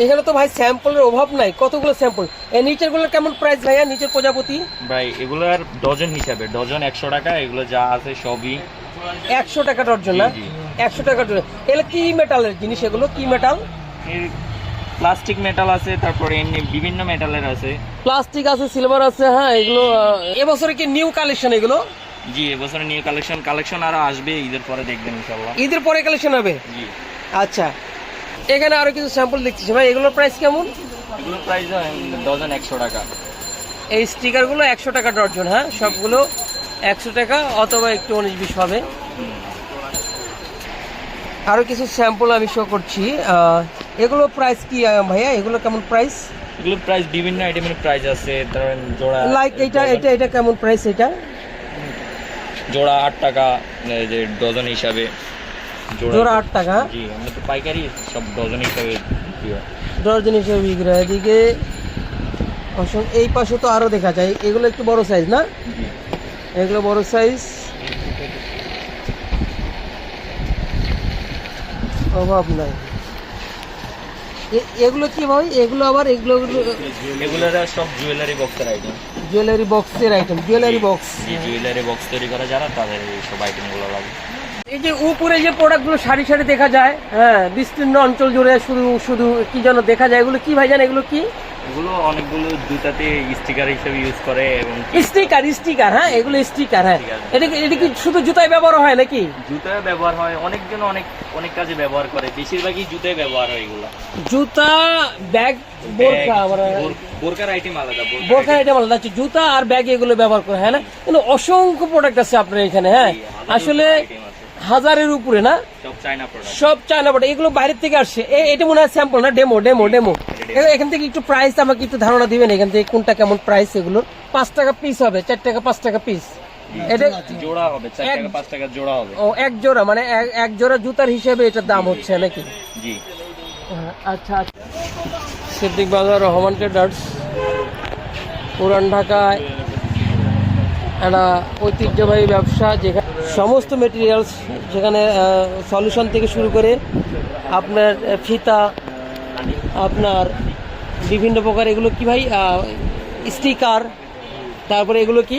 এখানে তো ভাই স্যাম্পলের অভাব নাই। কতগুলো স্যাম্পল? এই নিচেরগুলো কেমন প্রাইস ভাইয়া নিচের প্রজাপতি? ভাই এগুলোর ডজন হিসাবে ডজন একশো টাকা এগুলো যা আছে সবই একশো টাকা ডজন না। একশো টাকা ডর্জন এগুলো কি মেটালের জিনিস এগুলো? কি মেটাল প্লাস্টিক মেটাল আছে তারপরে এমনি বিভিন্ন মেটালের আছে। প্লাস্টিক আছে সিলভার আছে হ্যাঁ এগুলো এবছরে কি নিউ কালেকশন এগুলো? জি এবছরে নিউ কালেকশন কালেকশন আরও আসবে ঈদের পরে দেখবেন ইনশাল্লাহ ঈদের পরে কালেকশন হবে? জি। আচ্ছা। এখানে আরও কিছু স্যাম্পল দেখতেছি। ভাই এগুলোর প্রাইস কেমন? এগুলোর প্রাইস ডজন একশো টাকা। এই স্টিকারগুলো একশো টাকা ডর্জন হ্যাঁ? সবগুলো একশো টাকা অথবা একটু উনিশ বিশ হবে। আরও কিছু স্যাম্পল আমি শো করছি। এগুলো প্রাইস কি ভাইয়া? এগুলো কেমন প্রাইস এগুলো প্রাইস বিভিন্ন আইটেমের প্রাইস আছে। ধরেন জোড়া লাইক এটা এটা এটা কেমন প্রাইস এটা? জোড়া আট টাকা এই যে ডজন হিসাবে। জোড়া। আট টাকা। জি আমরা তো পাইকারি সব ডজন হিসাবে হয়। হিসেবে বিক্রি হয়। এদিকে এই পাশে তো আরও দেখা যায়। এগুলো একটু বড় সাইজ না? এগুলো বড় সাইজ অভাব নাই। এ- এগুলো কি ভাই? এগুলো আবার এগুলো এগুলোর সব জুয়েলারি বক্সের আইটেম জুয়েলারি বক্সের item jewellery box jewellery box তৈরি করা যারা তাদের এই সব আইটেমগুলো লাগে। এই যে উপরে যে প্রোডাক্টগুলো সারি সারি দেখা যায় হ্যাঁ বিস্তীর্ণ অঞ্চল জুড়ে শুধু শুধু কি যেন দেখা যায় এগুলো কি ভাই জান এগুলো কি? এগুলো অনেকগুলো জুতাতে স্টিকার হিসেবে ইউজ করে এবং স্টিকার স্টিকার হ্যাঁ এগুলো স্টিকার হ্যাঁ। এটা এটা কি শুধু জুতায় ব্যবহার হয় নাকি? জুতা ব্যবহার হয় অনেকজন অনেক অনেক কাজে ব্যবহার করে বেশিরভাগই জুতায় ব্যবহার হয় এগুলো। জুতা ব্যাগ বোরকা আমরা বোরকার আইটেম আলাদা বোরকার আইটেম আলাদা আছে জুতা আর ব্যাগ এগুলো ব্যবহার করে হ্যাঁ না? কিন্তু অসংখ্য প্রোডাক্ট আছে আপনার এখানে হ্যাঁ। আসলে। হাজারের উপরে না? সব চায়না প্রোডাক্ট এগুলো বাইরের থেকে আসছে। এটা মনে হয় স্যাম্পল না? ডেমো ডেমো ডেমো এখান থেকে একটু প্রাইস আমাকে একটু ধারণা দিবেন এখান থেকে কোনটা কেমন প্রাইস এগুলো। পাঁচ টাকা পিস হবে চার টাকা পাঁচ টাকা পিস এটা জোড়া হবে টাকা জোড়া হবে। ও এক জোড়া মানে এক- জোড়া জুতার হিসেবে এটার দাম হচ্ছে নাকি? জি। আচ্ছা আচ্ছা। সিদ্দিক বাজার রহমান ট্রেডার্স। পুরান ঢাকায়। একটা ঐতিহ্যবাহী ব্যবসা যেখানে সমস্ত মেটেরিয়ালস যেখানে সলিউশন থেকে শুরু করে আপনার ফিতা, আপনার বিভিন্ন প্রকার এগুলো কি ভাই স্টিকার তারপরে এগুলো কি?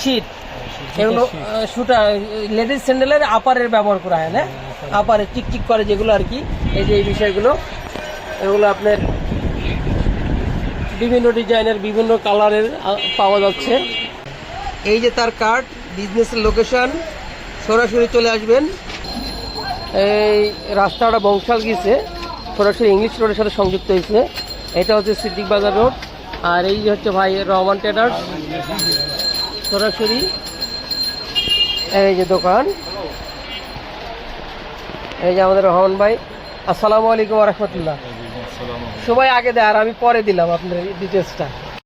শীত এগুলো শুটা লেডিস স্যান্ডেলের আপারের ব্যবহার করা হয় না? আপারে টিকটিক করে যেগুলো আর কি, এই যে এই বিষয়গুলো, এগুলো আপনার বিভিন্ন ডিজাইনের বিভিন্ন কালারের পাওয়া যাচ্ছে। এই যে তার কার্ড বিজনেসের লোকেশন সরাসরি চলে আসবেন। এই রাস্তাটা বংশাল গিয়েছে সরাসরি ইংলিশ রোডের সাথে সংযুক্ত হয়েছে। এটা হচ্ছে সিদ্দিক বাজার রোড আর এই যে হচ্ছে ভাই রহমান ট্রেডার্স সরাসরি এই যে দোকান। এই যে আমাদের রহমান ভাই আসসালামু আলাইকুম রহমতুল্লাহ। সবাই আগে দেয় আর আমি পরে দিলাম আপনার ডিটেলসটা